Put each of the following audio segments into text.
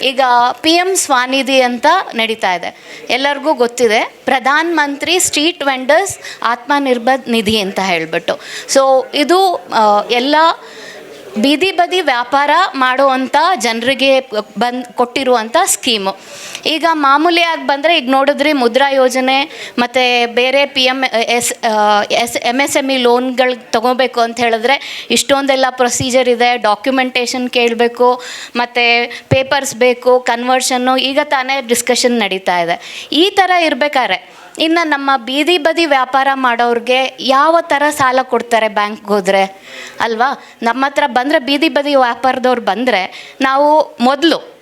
ಈಗ P M SVANidhi ಅಂತ ನಡೀತಾ ಇದೆ. ಎಲ್ಲರಿಗೂ ಗೊತ್ತಿದೆ, ಪ್ರಧಾನ ಮಂತ್ರಿ ಸ್ಟ್ರೀಟ್ ವೆಂಡರ್ಸ್ ಆತ್ಮನಿರ್ಭರ್ ನಿಧಿ ಅಂತ ಹೇಳಿಬಿಟ್ಟು. ಸೊ ಇದು ಎಲ್ಲ ಬೀದಿ ಬದಿ ವ್ಯಾಪಾರ ಮಾಡುವಂಥ ಜನರಿಗೆ ಬಂದು ಕೊಟ್ಟಿರುವಂಥ ಸ್ಕೀಮು. ಈಗ ಮಾಮೂಲಿಯಾಗಿ ಬಂದರೆ ಈಗ ನೋಡಿದ್ರಿ ಮುದ್ರಾ ಯೋಜನೆ, ಮತ್ತು ಬೇರೆ P M S S M S M E ಲೋನ್ಗಳು ತೊಗೋಬೇಕು ಅಂತ ಹೇಳಿದ್ರೆ ಇಷ್ಟೊಂದೆಲ್ಲ ಪ್ರೊಸೀಜರ್ ಇದೆ ಡಾಕ್ಯುಮೆಂಟೇಷನ್ ಕೇಳಬೇಕು, ಮತ್ತು ಪೇಪರ್ಸ್ ಬೇಕು ಕನ್ವರ್ಷನ್ನು ಈಗ ತಾನೇ ಡಿಸ್ಕಷನ್ ನಡೀತಾ ಇದೆ. ಈ ಥರ ಇರಬೇಕಾದ್ರೆ ಇನ್ನು ನಮ್ಮ ಬೀದಿ ಬದಿ ವ್ಯಾಪಾರ ಮಾಡೋರಿಗೆ ಯಾವ ಥರ ಸಾಲ ಕೊಡ್ತಾರೆ ಬ್ಯಾಂಕ್ಗೆ ಹೋದರೆ? ಅಲ್ವಾ? ನಮ್ಮ ಹತ್ರ ಬಂದರೆ ಬೀದಿ ಬದಿ ವ್ಯಾಪಾರದವ್ರು ಬಂದರೆ ನಾವು ಮೊದಲು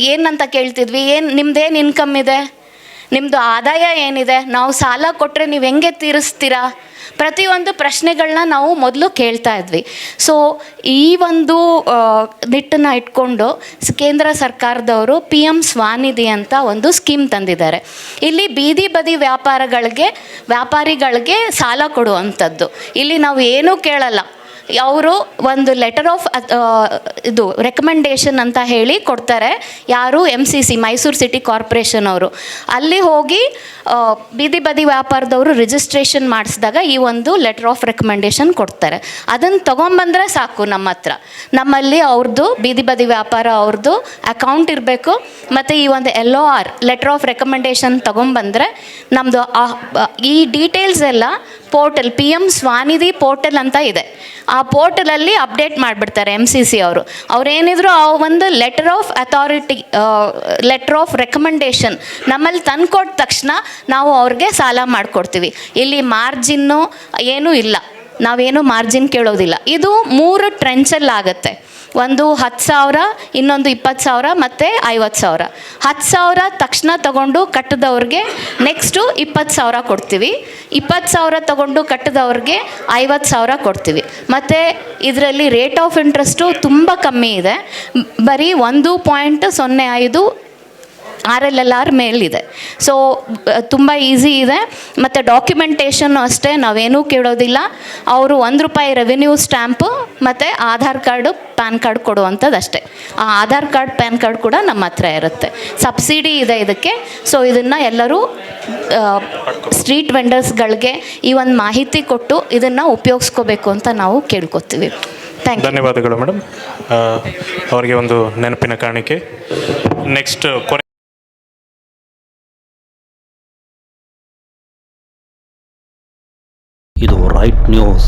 ಏನಂತ ಕೇಳ್ತಿದ್ವಿ? ಏನು ನಿಮ್ಮದೇನು ಇನ್ಕಮ್ ಇದೆ? ನಿಮ್ಮದು ಆದಾಯ ಏನಿದೆ? ನಾವು ಸಾಲ ಕೊಟ್ಟರೆ ನೀವು ಹೆಂಗೆ ತೀರಿಸ್ತೀರಾ? ಪ್ರತಿಯೊಂದು ಪ್ರಶ್ನೆಗಳನ್ನ ನಾವು ಮೊದಲು ಕೇಳ್ತಾ ಇದ್ವಿ. ಸೊ ಈ ಒಂದು ನಿಟ್ಟನ್ನು ಇಟ್ಕೊಂಡು ಕೇಂದ್ರ ಸರ್ಕಾರದವರು ಪಿ ಎಂ ಸ್ವಾನಿಧಿ ಅಂತ ಒಂದು ಸ್ಕೀಮ್ ತಂದಿದ್ದಾರೆ. ಇಲ್ಲಿ ಬೀದಿ ಬದಿ ವ್ಯಾಪಾರಗಳಿಗೆ, ವ್ಯಾಪಾರಿಗಳಿಗೆ ಸಾಲ ಕೊಡುವಂಥದ್ದು. ಇಲ್ಲಿ ನಾವು ಏನೂ ಕೇಳಲ್ಲ. ಅವರು ಒಂದು ಲೆಟರ್ ಆಫ್ ಇದು ರೆಕಮೆಂಡೇಶನ್ ಅಂತ ಹೇಳಿ ಕೊಡ್ತಾರೆ. ಯಾರು? M C C Mysuru city corporation ಅವರು. ಅಲ್ಲಿ ಹೋಗಿ ಬೀದಿ ಬದಿ ವ್ಯಾಪಾರದವರು ರಿಜಿಸ್ಟ್ರೇಷನ್ ಮಾಡಿಸಿದಾಗ ಈ ಒಂದು ಲೆಟರ್ ಆಫ್ ರೆಕಮೆಂಡೇಶನ್ ಕೊಡ್ತಾರೆ. ಅದನ್ನು ತೊಗೊಂಬಂದ್ರೆ ಸಾಕು ನಮ್ಮ ಹತ್ರ. ನಮ್ಮಲ್ಲಿ ಅವ್ರದ್ದು ಬೀದಿ ಬದಿ ವ್ಯಾಪಾರ ಅವ್ರದ್ದು ಅಕೌಂಟ್ ಇರಬೇಕು. ಮತ್ತು ಈ ಒಂದು L O R letter of recommendation ತೊಗೊಂಬಂದ್ರೆ ನಮ್ಮದು ಈ ಡೀಟೇಲ್ಸ್ ಎಲ್ಲ portal P M SVANidhi portal ಅಂತ ಇದೆ. ಆ ಪೋರ್ಟಲಲ್ಲಿ ಅಪ್ಡೇಟ್ ಮಾಡಿಬಿಡ್ತಾರೆ ಎಂ ಸಿ ಸಿ ಅವರು. ಅವ್ರೇನಿದ್ರು ಆ ಒಂದು letter of authority letter of recommendation ನಮ್ಮಲ್ಲಿ ತಂದ್ಕೊಟ್ಟ ತಕ್ಷಣ ನಾವು ಅವ್ರಿಗೆ ಸಾಲ ಮಾಡಿಕೊಡ್ತೀವಿ. ಇಲ್ಲಿ ಮಾರ್ಜಿನ್ನು ಏನೂ ಇಲ್ಲ. ನಾವೇನು ಮಾರ್ಜಿನ್ ಕೇಳೋದಿಲ್ಲ. ಇದು ಮೂರು ಟ್ರೆಂಚಲ್ಲಿ ಆಗುತ್ತೆ ಒಂದು ಹತ್ತು ಸಾವಿರ, ಇನ್ನೊಂದು ಇಪ್ಪತ್ತು ಸಾವಿರ ಮತ್ತು ಐವತ್ತು ಸಾವಿರ. ಹತ್ತು ಸಾವಿರ ತಕ್ಷಣ ತಗೊಂಡು ಕಟ್ಟಿದವ್ರಿಗೆ ನೆಕ್ಸ್ಟು ಇಪ್ಪತ್ತು ಸಾವಿರ ಕೊಡ್ತೀವಿ. ಇಪ್ಪತ್ತು ಸಾವಿರ ತಗೊಂಡು ಕಟ್ಟಿದವ್ರಿಗೆ ಐವತ್ತು ಸಾವಿರ ಕೊಡ್ತೀವಿ. ಮತ್ತು ಇದರಲ್ಲಿ ರೇಟ್ ಆಫ್ ಇಂಟ್ರೆಸ್ಟು ತುಂಬ ಕಮ್ಮಿ ಇದೆ. ಬರೀ ಒಂದು ಪಾಯಿಂಟ್ ಸೊನ್ನೆ ಐದು ಆರ್ ಎಲ್ ಎಲ್ ಆರ್ ಮೇಲಿದೆ. ಸೊ ತುಂಬ ಈಸಿ ಇದೆ. ಮತ್ತು ಡಾಕ್ಯುಮೆಂಟೇಷನ್ನು ಅಷ್ಟೇ, ನಾವೇನೂ ಕೇಳೋದಿಲ್ಲ. ಅವರು ಒಂದು ರೂಪಾಯಿ ರೆವಿನ್ಯೂ ಸ್ಟ್ಯಾಂಪು ಮತ್ತು ಆಧಾರ್ ಕಾರ್ಡು, ಪ್ಯಾನ್ ಕಾರ್ಡ್ ಕೊಡುವಂಥದ್ದು ಅಷ್ಟೇ ಆ ಆಧಾರ್ ಕಾರ್ಡ್, ಪ್ಯಾನ್ ಕಾರ್ಡ್ ಕೂಡ ನಮ್ಮ ಹತ್ರ ಇರುತ್ತೆ. ಸಬ್ಸಿಡಿ ಇದೆ ಇದಕ್ಕೆ. ಸೊ ಇದನ್ನು ಎಲ್ಲರೂ ಸ್ಟ್ರೀಟ್ ವೆಂಡರ್ಸ್ಗಳಿಗೆ ಈ ಒಂದು ಮಾಹಿತಿ ಕೊಟ್ಟು ಇದನ್ನು ಉಪಯೋಗಿಸ್ಕೋಬೇಕು ಅಂತ ನಾವು ಕೇಳ್ಕೊತೀವಿ. ಥ್ಯಾಂಕ್ ಧನ್ಯವಾದಗಳು ಮೇಡಮ್. ಅವರಿಗೆ ಒಂದು ನೆನಪಿನ ಕಾಣಿಕೆ. ನೆಕ್ಸ್ಟ್ ಕೊನೆ ಇದು ರೈಟ್ ನ್ಯೂಸ್